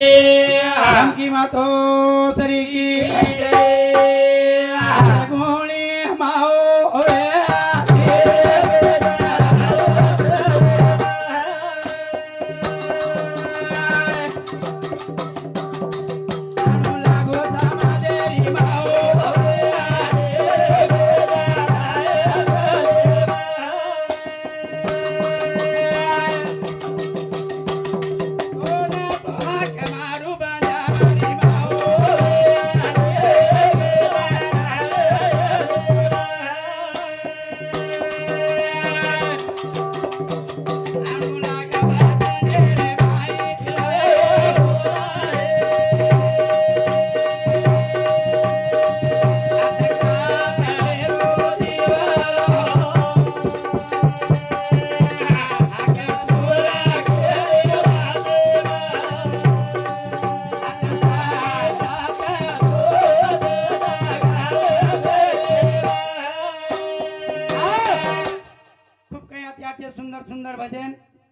जानकी मातो सरी की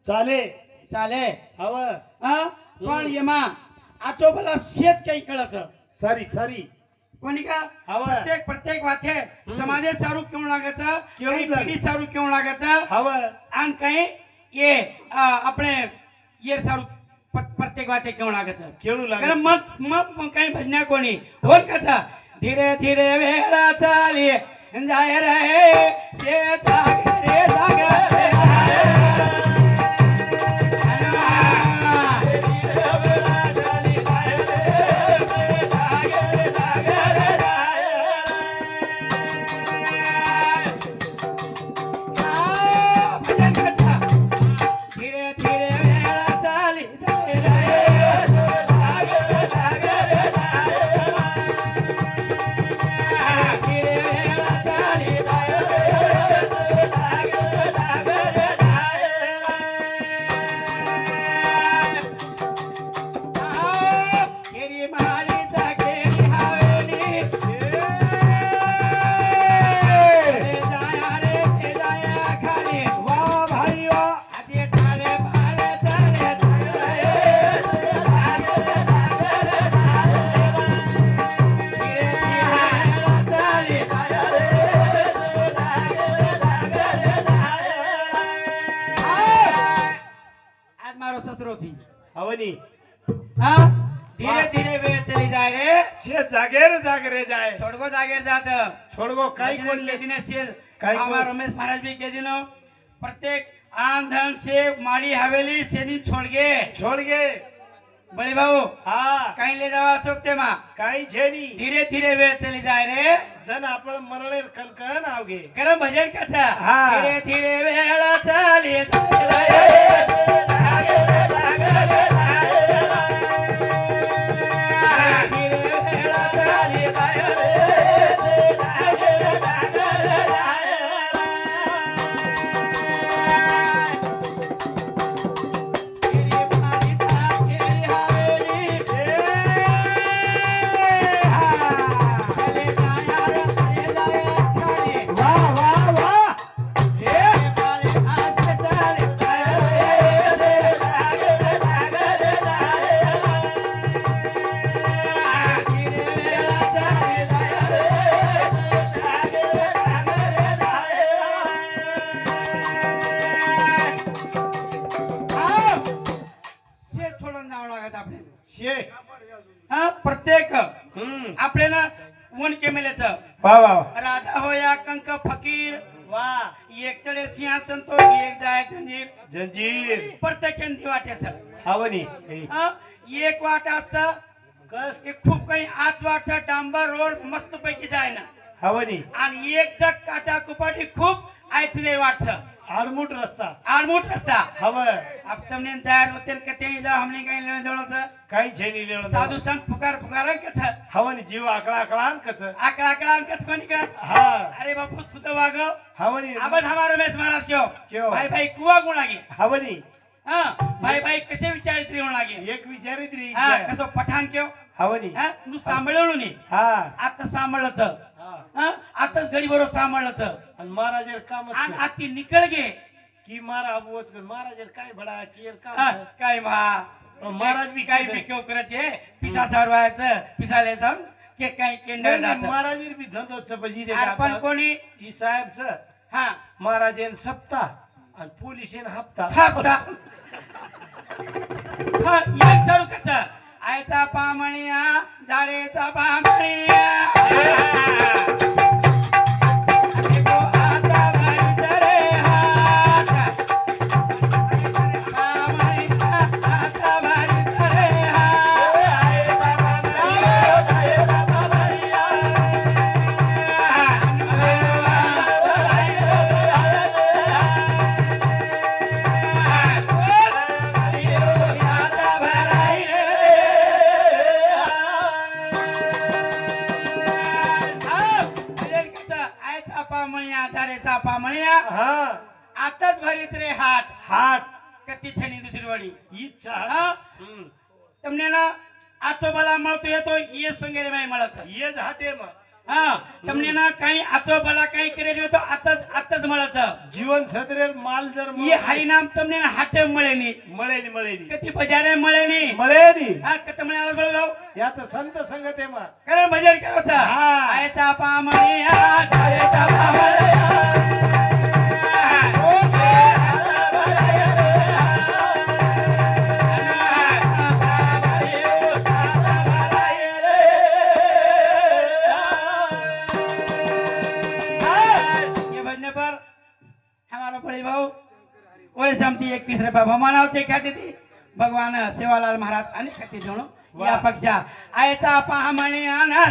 चाले. चाले. हव. पण यमा आचोबाला शेत काही कळत. सारी सारी. कोणी का? हव. प्रत्येक प्रत्येक वाथे समाजे चारू केवण लागायचं? काही पिढी सारू केवण लागायचं? हव. आणि काही ये आपले ये सारू प्रत्येक वाते केवण लागायचं? खेळू लाग मग मग काही भजन्या कोणी. होत कसा धीरे धीरे वेळा चाली. जाय रे शेत लागे शेत આજ મારો સસરો થી હવની હા ધીરે ધીરે વેળ ચલી જાય રે છે જાગેર જાગરે જાય છોડકો જાગેર જાત છોડગો કાઈ કઈ કોણ લે કેદીને છે કાંઈ આમાં કોણ- રમેશ મહારાજ બી કેદીનો પ્રત્યેક આમ ધન છે માડી હવેલી સેદી છોડગે છોડગે બળી બાબુ હા કઈ લઈ જવા છો તેમાં કાઈ છે ની ધીરે ધીરે વેળ ચલી જાય રે ધન આપણ મરણે કનકન આવગે ગરમ ભજન કથા હા. ધીરે ધીરે વેળ मुंडके मेलेचं वा वा राधा होया कंक फकीर। वा. चढ़े सिंहासन तो एक जाय जंजीर। जंजीर. छ वाट्याचं हां एक वाटा स कस? के खूप काही आज वाटत डांबर रोड मस्त पैकी जाय ना हवनी. आणि एक जग काटा कुपाटी खूप ऐकले वाटतं. आड़मूट रस्ता. आड़मूट रास्ता. हवे अब तुमने जाहिर वतन कते ही जा हमने कहीं लेने देना सर कहीं छे नहीं लेने साधु संत पुकार पुकार के कछ हवन जीव आकड़ा आकड़ा कछ आकड़ा आकड़ा कछ कोनी का? हां. अरे बापू सुतो वागो. हवनी अब हमारो में तुम्हारा क्यों? क्यों? भाई भाई कुवा गुणागी हवनी भाई भाई कसे विचारित रे होणार एक विचारित रे कसो पठान क्यों? हवनी हा तू सांभाळलो नी हा. आता सांभाळच आताच घडी बरोबर सांभाळच आणि महाराज काम आती निकळ गे. की मारा अबोच महाराज काय भडा केर का काय भा. महाराज मी काय बी क्यों करायचे पिसा सरवायचं पिसाले जाऊन के काही केंडर महाराज बी धंदो चपजी दे पण कोणी? ही च हा. महाराजेन सप्ता आणि पोलिसेन हप्ता. हप्ता. हा यांचा आयता आयचा पामणिया जारेचा पामणिया. आधारे चापा म्हणया आताच भरीत रे हात. हात. कती छानी दुसरी वाडी? इच्छा. तमण्याला आचोबाला मळतो येतो ये संगेरे बाई मळत ये हाटे मग. हा? तमने ना काही आचोबाला काही करेल होतो आताच आताच मळाचं. जीवन सदरेल माल जर ये हरिनाम तुमने ना हाटे मळेनी. मळेनी मळेनी. कती बजारे मळेनी? मळेनी. हा कत आला बळगाव यात संत संगत आहे मा कारण भजन करता आयता पा मळे बाबा मानावते ख्याती थी भगवान सेवालाल महाराज आणि ख्याती जोणो या. पक्षा आयचा पामणी आना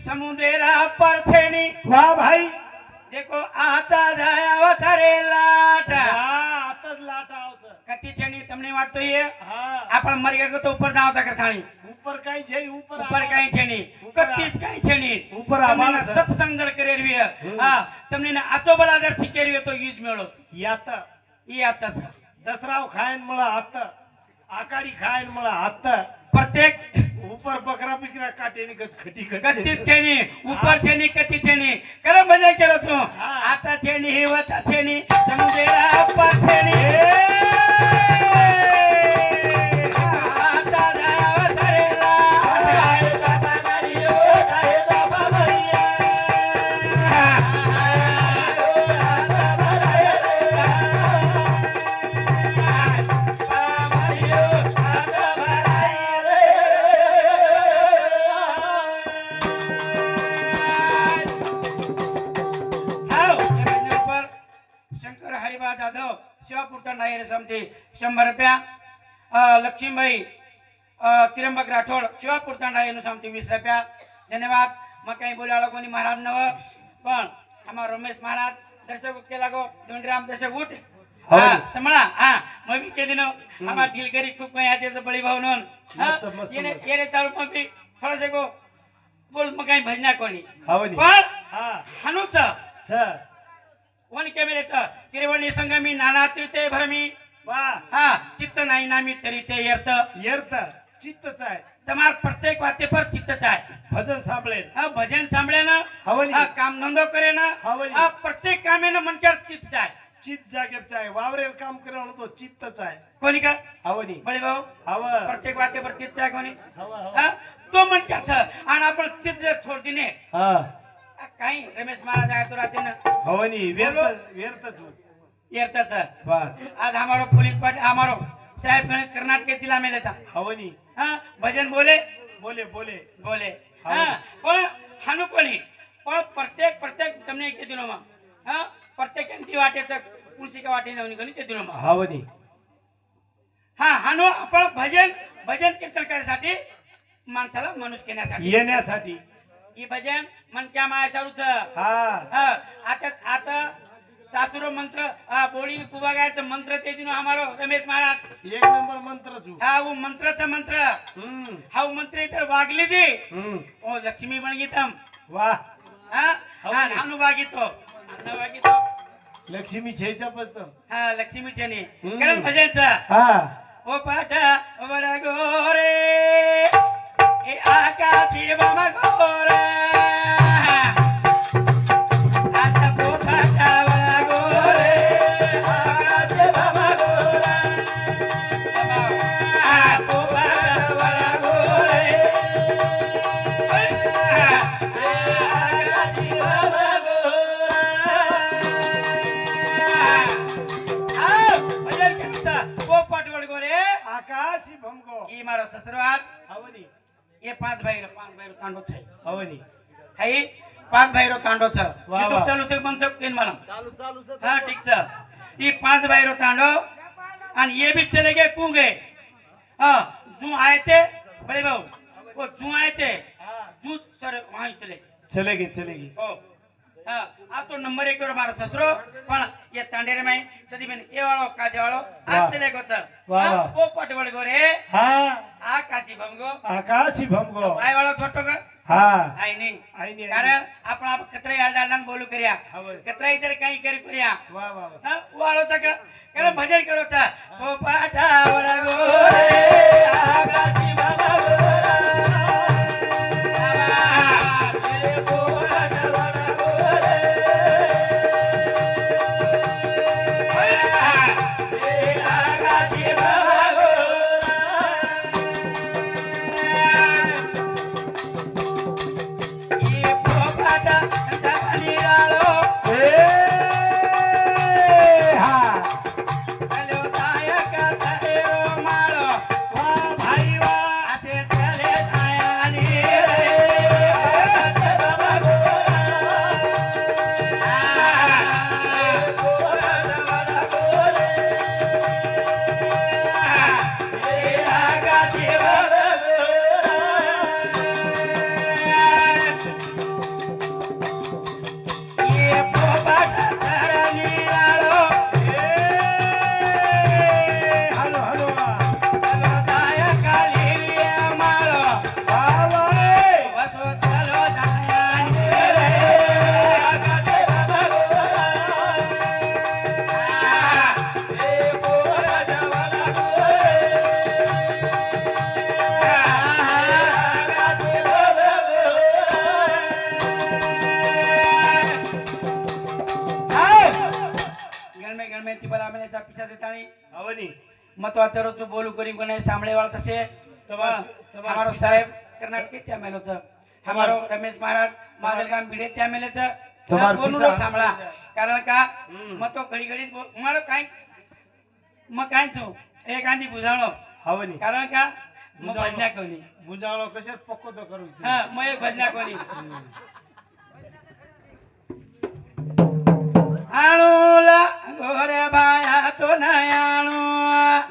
छेनी समुद्रा पर छेनी વાહ ભાઈ देखो आता જાય અવતરે લાટા હા આત જ લાટ આવશે કતી છેની તમને વાટતો એ હા आपण मर गए तो ऊपर जाओ तक थाली ઉપર કઈ છે ઉપર ઉપર કઈ છે નહીં કતી જ કઈ છે નહીં ઉપર તમને આભાર ના છે. સત્સંગ જર કરેરવી હે. હમ. હા તમને ના આચો બલાદર શીખેરવી હે તો ઈ જ મેળો યા તો ઈ आता છે દસરાવ ખાયન મળે હાથ આકાડી ખાયન મળે હાથ प्रत्येक ઉપર किरा काटेने गच खटी गतीच खेणी उपर छेनी कची छेनी करा मजा केला तू. आता छेनी हे वचा छेनी समुदेरा पाचेनी समती शंभर रुपया. लक्ष्मीबाई त्र्यंबक राठोड शिवापूरचा नायर समती वीस रुपया. धन्यवाद. मग काही बोलावलं कोणी? महाराज नव. पण आम्हा रमेश महाराज दर्शक केला गो दोंडराम दर्शक उठ. हो. हा. हा मी केली नो आम्हा दिलकरी खूप याचे बळी भाऊ मस्त, येणे चालू मग मी थोडंसं गो. बोल मग काही भजना कोणी? पण हा. हनुच. कोण केमेलेच तिरुवणी संगमी नाना तीर्थे भरमी. चित्त नाही ना मी तरी ते येत येत चित्तच आहे. तर प्रत्येक वाटे पर चित्तच आहे. भजन सांभळे हा भजन सांभळे ना. हवं काम धंदो करे ना. हवं हा प्रत्येक कामे ना म्हणजे चित्तच आहे. चित्त जागेच आहे. वावरे काम करे म्हणून तो चित्तच आहे. कोणी का? हवनी बळी भाऊ. हव. प्रत्येक वाटे पर चित्त आहे कोणी? हवं तो म्हणजे आणि आपण चित्त जर सोडतीने. काही रमेश महाराज आहे तो राहते ना हवं व्यर्थ व्यर्थच होत છું येरता सर વાહ आज हमारो पुलिस पार्टी हमारो साहेब गण कर्नाटक जिला में लेता હવની हाँ भजन बोले બોલે બોલે बोले हाँ. हाँ पण हानु कोणी पण प्रत्येक प्रत्येक તમને એક દિનોમાં हा प्रत्येकाने ती वाटेचं तुळशी का वाटे जाऊन गणी ते दिलं मग हावनी हा हानो आपण भजन भजन कीर्तन करण्यासाठी माणसाला मनुष्य घेण्यासाठी येण्यासाठी ही भजन मनक्या माया चालूच हा आता आता सासुर मंत्र हा, बोळी कुबा मंत्र ते दिन आम्हाला रमेश महाराज. एक नंबर मंत्र तू हा वो मंत्राचा मंत्र. हा वो मंत्र इतर वागली हम्म. ओ लक्ष्मी बणगीतम वा. हा? हा नानु वागितो. नानु वागितो. लक्ष्मी छेच्या पस्त हा लक्ष्मीचे ने हम्म. कारण भजनचं हा. ओ पाठा वडा गोरे. ए आकाशी बाबा गोरे. મારો સસરાવાસ હવની એ પાંચ ભાઈરો પાંચ ભાઈરો તાંડો છે હવની હાઈ પાંચ ભાઈરો તાંડો છે યુટ્યુબ ચાલુ છે પણ સબ કેન મને ચાલુ ચાલુ છે હા ઠીક છે એ પાંચ ભાઈરો તાંડો અને એ બી ચલે ગયા કુંગે હા જું આયે તે ભાઈ ભાઉ ઓ જું આયે તે જું સર વાહી ચલે ચલેગી ચલેગી ઓ ಆತು ನಂಬರ್ ಎಕ್ಕಿರೋ ಬಾರ ಸದ್ರು ಕೊಣ ಏ ತಂಡೇರಿ ಮೈ ಸದಿ ಬನ್ನಿ ಏವಾಳೋ ಕಾಜಾಳೋ ಆಗ್ತಿಲ್ಲ ಗೊತ್ತ ಓ ಪಟ್ಟು ಒಳಗೋರೆ ಆಕಾಶಿ ಭಂಗೋ ಆಕಾಶी भंगो आय वाला छोटो का हा. आई नी. आय नाही कारण आपण आप कत्रा याल बोलू करिया. कत्रा इतर काही करी करिया. वा वा ना वाळोचा कारण भजन करोचा ओ आकाशी મતો અત્યારે તો બોલું કરી કોને સાંભળે વાળા થશે તમાર- પણ તમાર અમારો સાહેબ કર્ણાટકે ત્યાં મેલો છે અમારો રમેશ મહારાજ માદલગામ ભીડે ત્યાં મેલે છે તમાર બોલું પીછા- સાંભળા કારણ કે આ હમ. મતો ઘડી ઘડી જ બોલ- મારો કાંઈ મ કાંઈ છું એ કાંથી બુઝાણો હવની કારણ કે આ મ બુઝાણો. ભજના કોની મુંજાળો કશે પક્કો તો કરું છું હા મ એ ભજના કોની આણો કોરે બાયા તો નયાણું.